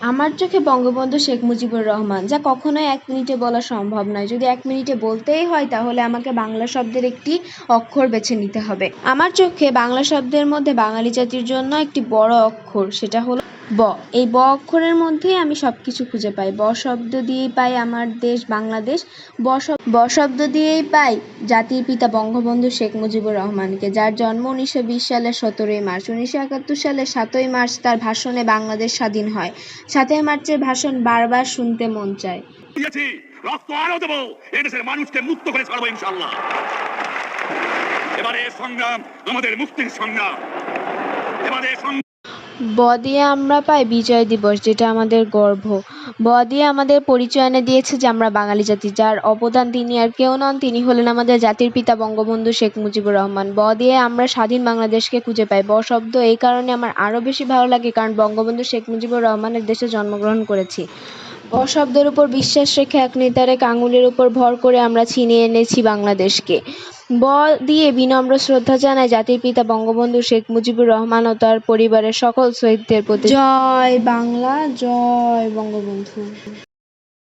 আমার চোখে বঙ্গবন্ধু শেখ মুজিবুর রহমান, যা কখনোই এক মিনিটে বলা সম্ভব নয়। যদি এক মিনিটে বলতেই হয়, তাহলে আমাকে বাংলা শব্দের একটি অক্ষর বেছে নিতে হবে। আমার চোখে বাংলা শব্দের মধ্যে বাঙালি জাতির জন্য একটি বড় অক্ষর, সেটা হলো ব। এই ব অক্ষরের মধ্যেই আমি সব কিছু খুঁজে পাই। ব শব্দ দিয়েই পাই আমার দেশ বাংলাদেশ। ব শব- ব শব্দ দিয়েই পাই জাতির পিতা বঙ্গবন্ধু শেখ মুজিবুর রহমানকে, যার জন্ম উনিশশো বিশ সালের সতেরোই মার্চ, উনিশশো একাত্তর সালের সাতই মার্চ তার ভাষণে বাংলাদেশ স্বাধীন হয়। সাতই মার্চের ভাষণ বারবার শুনতে মন চায়। রক্ত আরও এদেশের মানুষকে মুক্ত করে ছাড়বো ইনশাল্লাহ এবারে সংগ্রাম, আমাদের মুক্তির সংগ্রাম। ব দিয়ে আমরা পাই বিজয় দিবস, যেটা আমাদের গর্ব। ব দিয়ে আমাদের পরিচয় এনে দিয়েছে যে আমরা বাঙালি জাতি, যার অবদান তিনি আর কেউ নন, তিনি হলেন আমাদের জাতির পিতা বঙ্গবন্ধু শেখ মুজিবুর রহমান। ব দিয়ে আমরা স্বাধীন বাংলাদেশকে খুঁজে পাই। ব শব্দ এই কারণে আমার আরও বেশি ভালো লাগে, কারণ বঙ্গবন্ধু শেখ মুজিবুর রহমানের দেশে জন্মগ্রহণ করেছি। ব শব্দের উপর বিশ্বাস রেখে এক নেতারেক আঙুলের উপর ভর করে আমরা ছিনিয়ে এনেছি বাংলাদেশকে। ব দিয়ে বিনম্র শ্রদ্ধা জানায় জাতির পিতা বঙ্গবন্ধু শেখ মুজিবুর রহমান ও তার পরিবারের সকল শহীদদের প্রতি। জয় বাংলা, জয় বঙ্গবন্ধু।